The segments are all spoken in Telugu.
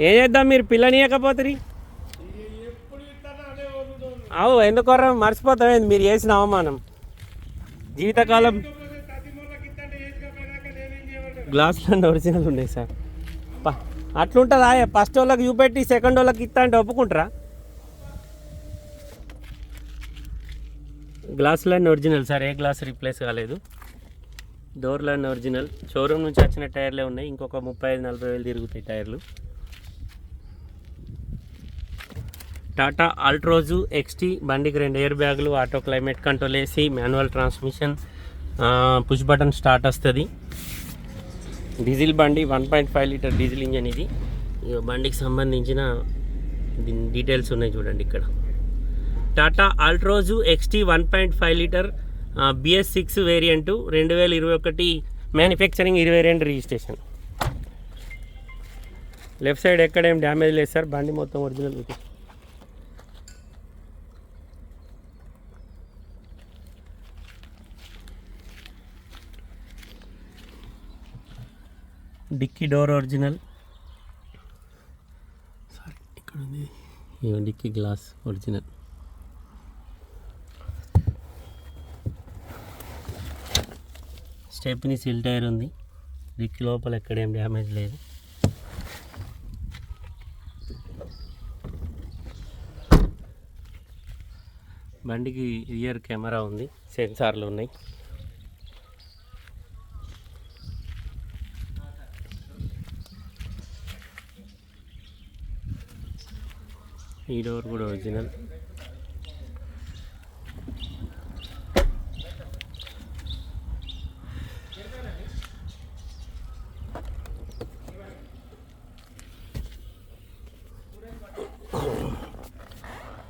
ఏం చేద్దాం మీరు పిల్లనియకపోతే అవు ఎందుకొర్ర మర్చిపోతాం మీరు చేసిన అవమానం. జీవితకాలం గ్లాసులు ఒరిజినల్ ఉన్నాయి సార్. అట్లుంటుందా? ఫస్ట్ వాళ్ళకి చూపెట్టి సెకండ్ వాళ్ళకి ఇస్తా అంటే ఒప్పుకుంటారా? గ్లాసులన్నీ ఒరిజినల్ సార్. ఏ గ్లాస్ రీప్లేస్ కాలేదు. డోర్లన్నీ ఒరిజినల్. షోరూమ్ నుంచి వచ్చిన టైర్లే ఉన్నాయి. ఇంకొక ముప్పై ఐదు నలభై వేలు తిరుగుతాయి టైర్లు. టాటా ఆల్ట్రోజు ఎక్స్టీ బండికి రెండు ఎయిర్ బ్యాగులు auto climate control AC manual transmission push button start వస్తుంది. డీజిల్ బండి one point five litre diesel engine ఇది. ఇక బండికి సంబంధించిన దీని డీటెయిల్స్ ఉన్నాయి చూడండి ఇక్కడ. Tata Altroz XT one point five litre BS six variant రెండు వేల ఇరవై ఒకటి మ్యానుఫ్యాక్చరింగ్ ఇరవై రెండు రిజిస్ట్రేషన్ లెఫ్ట్ సైడ్ ఎక్కడేం డ్యామేజ్ లేదు సార్ బండి మొత్తం original dicky door original. Sorry ఇక్కడ ఉంది. Dicky glass original. స్టెప్ని సిల్ టైర్ ఉంది. డిక్కీ లోపల ఎక్కడేం డ్యామేజ్ లేదు. బండికి రియర్ కెమెరా ఉంది. సెన్సార్లు ఉన్నాయి. ఈ డోర్ కూడా ఒరిజినల్.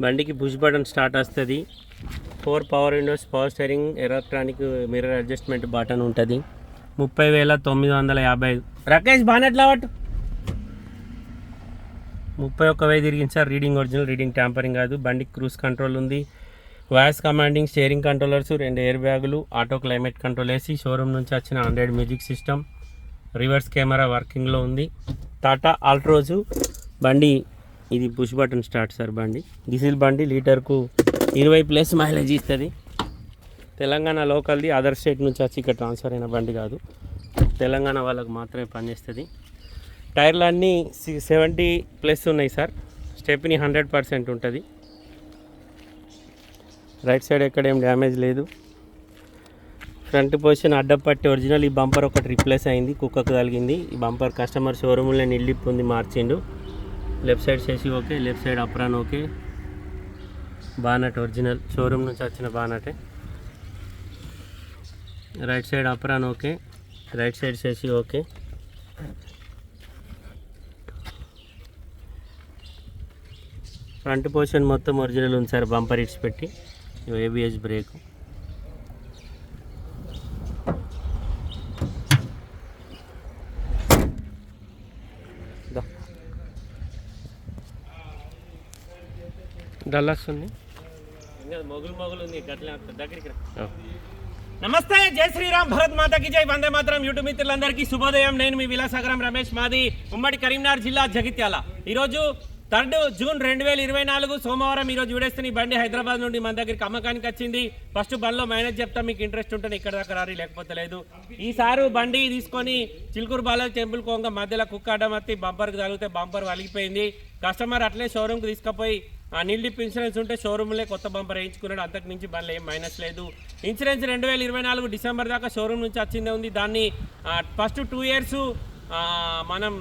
బండికి పుష్ బటన్ స్టార్ట్ వస్తుంది. Four power windows power steering electronic mirror adjustment button ఉంటుంది. ముప్పై వేల తొమ్మిది వందల యాభై ఐదు. రాకేష్ బానెట్లా పట్టు? ముప్పై ఒక్క వెయ్యి తిరిగింది రీడింగ్ ఒరిజినల్ రీడింగ్ ట్యాంపరింగ్ కాదు. బండి క్రూజ్ కంట్రోల్ ఉంది. వాయిస్ కమాండింగ్ స్టీరింగ్ కంట్రోలర్స్ రెండు ఎయిర్ బ్యాగులు ఆటో క్లైమేట్ కంట్రోల్ వేసి షోరూమ్ నుంచి వచ్చిన hundred music system reverse camera వర్కింగ్లో ఉంది. టాటా ఆల్ట్రోజు బండి ఇది పుష్ బటన్ స్టార్ట్ సార్ బండి. డీజిల్ బండి లీటర్కు ఇరవై ప్లస్ మైలేజ్ ఇస్తుంది. తెలంగాణ లోకల్ది అదర్ స్టేట్ నుంచి వచ్చి ఇక్కడ ట్రాన్స్ఫర్ అయిన బండి కాదు. తెలంగాణ వాళ్ళకు మాత్రమే పనిచేస్తుంది. టైర్లు అన్నీ సెవెంటీ ప్లస్ ఉన్నాయి సార్. స్టెప్ని హండ్రెడ్ పర్సెంట్ ఉంటుంది. రైట్ సైడ్ ఎక్కడ ఏం డ్యామేజ్ లేదు. ఫ్రంట్ పొజిషన్ అడ్డపట్టి ఒరిజినల్ ఈ బంపర్ ఒకటి రిప్లేస్ అయింది కుక్కకు కలిగింది ఈ బంపర్ కస్టమర్ షోరూమ్లో నిల్లిప్పు పొంది మార్చిండు. లెఫ్ట్ సైడ్ చేసి okay left side apron okay. Bonnet original showroom నుంచి వచ్చిన బానటే. Right side apron okay right side చేసి ఓకే. ఫ్రంట్ పోర్షన్ మొత్తం ఒరిజినల్ ఉంది సార్ బంపర్ ఇట్స్ పెట్టి. ఏబిఎస్ బ్రేక్ డల్ ఉంది మొగులు మొగులు ఉంది. దగ్గరికి రా నమస్తే జై శ్రీరామ్ భరత్ మాతకి జై వందే మాత్రం. యూట్యూబ్ మిత్రులందరికీ శుభోదయం. నేను మీ విలాసాగరం రమేష్ మాది ఉమ్మడి కరీంనగర్ జిల్లా జగిత్యాల. ఈరోజు తండ్రి జూన్ రెండు వేల ఇరవై నాలుగు సోమవారం ఈరోజు విడేస్తున్న ఈ బండి హైదరాబాద్ నుండి మన దగ్గరికి అమ్మకానికి వచ్చింది. ఫస్ట్ బండిలో మైనేజ్ చెప్తా మీకు ఇంట్రెస్ట్ ఉంటే ఇక్కడ దాకా రారి లేకపోతే లేదు. ఈసారి బండి తీసుకొని చిలుకూరు బాలాజీ టెంపుల్ కొంగ మధ్యలో కుక్క అడ్డమత్తి బంపర్కి తగిలితే బంపర్ వలిగిపోయింది. కస్టమర్ అట్లే షోరూమ్కి తీసుకుపోయి నీళ్ళు ఇన్సూరెన్స్ ఉంటే షోరూమ్లే కొత్త బంపర్ వేయించుకున్నాడు. అంతకు మించి బండ్లు ఏం మైనస్ లేదు. ఇన్సూరెన్స్ రెండు వేల ఇరవై నాలుగు డిసెంబర్ దాకా షోరూమ్ నుంచి వచ్చిందే ఉంది. దాన్ని ఫస్ట్ టూ ఇయర్స్ మనం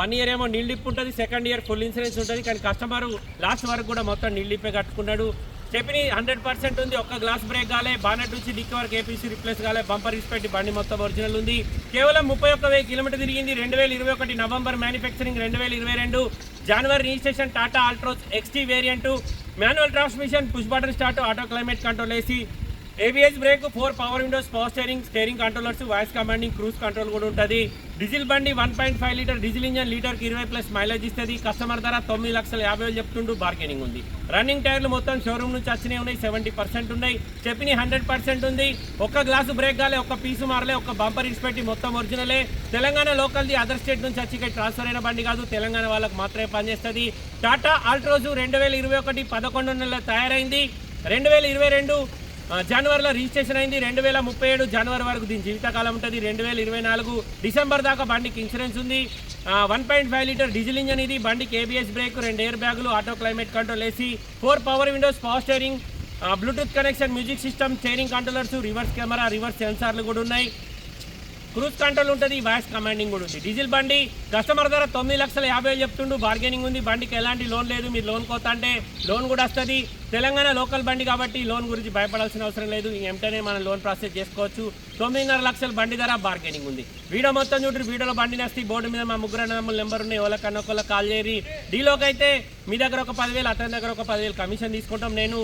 వన్ ఇయర్ ఏమో నిల్డిప్ ఉంటుంది సెకండ్ ఇయర్ ఫుల్ ఇన్సూరెన్స్ ఉంటుంది కానీ కస్టమర్ లాస్ట్ వరకు కూడా మొత్తం నిల్డిప్పే కట్టుకున్నాడు. చెప్పిని హండ్రెడ్ పర్సెంట్ ఉంది ఒక్క గ్లాస్ బ్రేక్ కాలే బానెట్ నుంచి డిక్కి వరకు ఏపీసీ రిప్లేస్ కాలే బంపర్ ఇస్పెట్టి బండి మొత్తం ఒరిజినల్ ఉంది. కేవలం ముప్పై ఒక్క వెయ్యి కిలోమీటర్ తిరిగింది రెండు వేల ఇరవై ఒకటి నవంబర్ మ్యానుఫ్యాక్చరింగ్ రెండు వేల ఇరవై రెండు జనవరి registration Tata Altroz XT variant manual transmission push button start auto climate control AC ABS brake four power windows power steering steering controllers voice commanding cruise control కూడా ఉంటుంది. డీజిల్ బండి one point five litre diesel engine లీటర్కి ఇరవై ప్లస్ మైలేజ్ ఇస్తుంది. కస్టమర్ ధర తొమ్మిది లక్షల యాభై వేలు చెప్తుండు. బార్గెనింగ్ ఉంది. రన్నింగ్ టైర్లు మొత్తం షోరూమ్ నుంచి వచ్చినాయి ఉన్నాయి. సెవెంటీ పర్సెంట్ ఉన్నాయి. చెప్పిన హండ్రెడ్ పర్సెంట్ ఉంది. ఒక్క గ్లాసు బ్రేక్ కాలే ఒక్క పీసు మారలే ఒక్క బంపర్ ఇన్స్పెట్టి మొత్తం ఒరిజినలే. తెలంగాణ లోకల్ది అదర్ స్టేట్ నుంచి వచ్చి ట్రాన్స్ఫర్ అయిన బండి కాదు. తెలంగాణ వాళ్ళకి మాత్రమే పనిచేస్తుంది. టాటా ఆల్ట్రోజు రెండు వేల ఇరవై ఒకటి పదకొండు నెలల తయారైంది. రెండు వేల ఇరవై రెండు జనవరిలో రిజిస్ట్రేషన్ అయింది రెండు వేల ముప్పై ఏడు జనవరి వరకు దీని జీవితకాలం ఉంటుంది. రెండు వేల ఇరవై నాలుగు డిసెంబర్ దాకా బండికి ఇన్సూరెన్స్ ఉంది. One point five litre diesel engine ఇది. బండికి ఏబిఎస్ బ్రేక్ రెండు ఎయిర్ బ్యాగులు auto climate control AC four power windows power steering bluetooth connection music system steering controllers reverse camera reverse సెన్సార్లు కూడా ఉన్నాయి. క్రూజ్ కంట్రోల్ ఉంటుంది వాయిస్ కమాండింగ్ కూడా ఉంది. డీజిల్ బండి కస్టమర్ ధర తొమ్మిది లక్షల యాభై వేలు చెప్తుండు బార్గెనింగ్ ఉంది. బండికి ఎలాంటి లోన్ లేదు మీరు లోన్ కోత అంటే లోన్ కూడా వస్తుంది. తెలంగాణ లోకల్ బండి కాబట్టి లోన్ గురించి భయపడాల్సిన అవసరం లేదు. వెంటనే మనం లోన్ ప్రాసెస్ చేసుకోవచ్చు. తొమ్మిదిన్నర లక్షల బండి ధర బార్గెనింగ్ ఉంది. వీడియో మొత్తం చూడండి. వీడియోలో బండి నస్తే బోర్డు మీద మా ముగ్గురు నమ్మల నెంబర్ ఉన్నాయి. ఎవరికన్నా ఒకళ్ళ కాల్ చేయరి డీలోకి అయితే మీ దగ్గర ఒక పదివేలు అతని దగ్గర ఒక పదివేలు కమిషన్ తీసుకుంటాం. నేను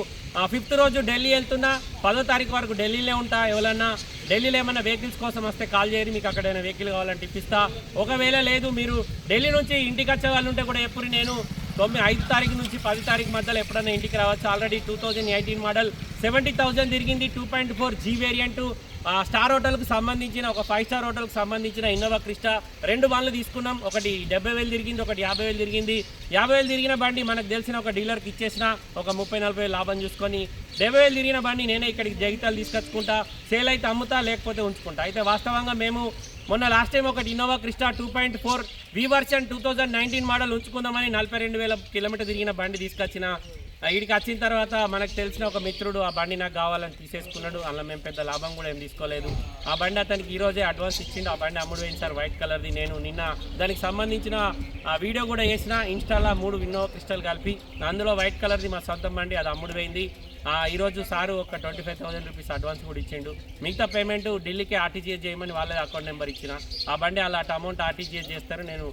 ఫిఫ్త్ రోజు ఢిల్లీ వెళ్తున్నా. పదో తారీఖు వరకు ఢిల్లీలో ఉంటా. ఎవరన్నా ఢిల్లీలో ఏమైనా వెహికల్స్ కోసం వస్తే కాల్ చేయరి మీకు అక్కడ ఏమైనా వెహికల్ కావాలంటే ఇప్పిస్తా. ఒకవేళ లేదు మీరు ఢిల్లీ నుంచి ఇంటికి వచ్చే వాళ్ళు ఉంటే కూడా ఎప్పుడు నేను తొమ్మిది ఐదు తారీఖు నుంచి పది తారీఖు మధ్యలో ఎప్పుడైనా ఇంటికి రావచ్చు. Already two thousand eighteen model seventy thousand తిరిగింది. Two point four G variant star హోటల్కి సంబంధించిన ఒక ఫైవ్ స్టార్ హోటల్కి సంబంధించిన ఇన్నోవా క్రిస్టా రెండు బండ్లు తీసుకున్నాం. ఒకటి డెబ్బై వేలు తిరిగింది ఒకటి యాభై వేలు తిరిగింది. యాభై వేలు తిరిగిన బండి మనకు తెలిసిన ఒక డీలర్కి ఇచ్చేసిన ఒక ముప్పై నలభై వేలు లాభం చూసుకొని డెబ్బై వేలు తిరిగిన బండి నేనే ఇక్కడికి జగితాలు తీసుకొచ్చుకుంటా సేల్ అయితే అమ్ముతా లేకపోతే ఉంచుకుంటా. అయితే వాస్తవంగా మేము మొన్న లాస్ట్ టైం ఒకటి Innova Crysta two point four V version two thousand nineteen model ఉంచుకుందామని నలభై రెండు వేల కిలోమీటర్ తిరిగిన బండి తీసుకొచ్చిన ఇక్కడికి వచ్చిన తర్వాత మనకు తెలిసిన ఒక మిత్రుడు ఆ బండి నాకు కావాలని తీసేసుకున్నాడు అందులో మేము పెద్ద లాభం కూడా ఏం తీసుకోలేదు. ఆ బండి అతనికి ఈ రోజే అడ్వాన్స్ ఇచ్చిండు ఆ బండి అమ్ముడు పోయింది సార్ వైట్ కలర్ది నేను నిన్న దానికి సంబంధించిన ఆ వీడియో కూడా వేసిన ఇన్స్టాలో మూడు విన్నో క్రిస్టల్ కలిపి అందులో వైట్ కలర్ది మా సొంతం బండి అది అమ్ముడు పోయింది. ఈరోజు సారు ఒక twenty five thousand rupees advance కూడా ఇచ్చిండు. మిగతా పేమెంట్ ఢిల్లీకి ఆర్టీజీఎస్ చేయమని వాళ్ళ అకౌంట్ నెంబర్ ఇచ్చిన. ఆ బండి అలా అటు అమౌంట్ ఆర్టీజీఎస్ చేస్తారు నేను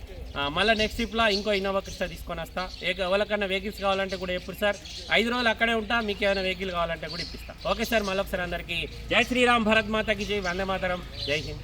మళ్ళీ నెక్స్ట్ ట్రిప్లో ఇంకో ఇన్నోవా క్రిస్టా తీసుకొని వస్తా. ఏ ఎవరికన్నా వెహికల్స్ కావాలంటే కూడా ఎప్పుడు సార్? ఐదు రోజులు అక్కడే ఉంటా మీకు ఏమైనా వెహికల్ కావాలంటే కూడా ఇప్పిస్తా. ఓకే సార్ మళ్ళీ ఒకసారి అందరికీ జై శ్రీరామ్ భరత్ మాతకి జై వందే మాతరం జై హింద్.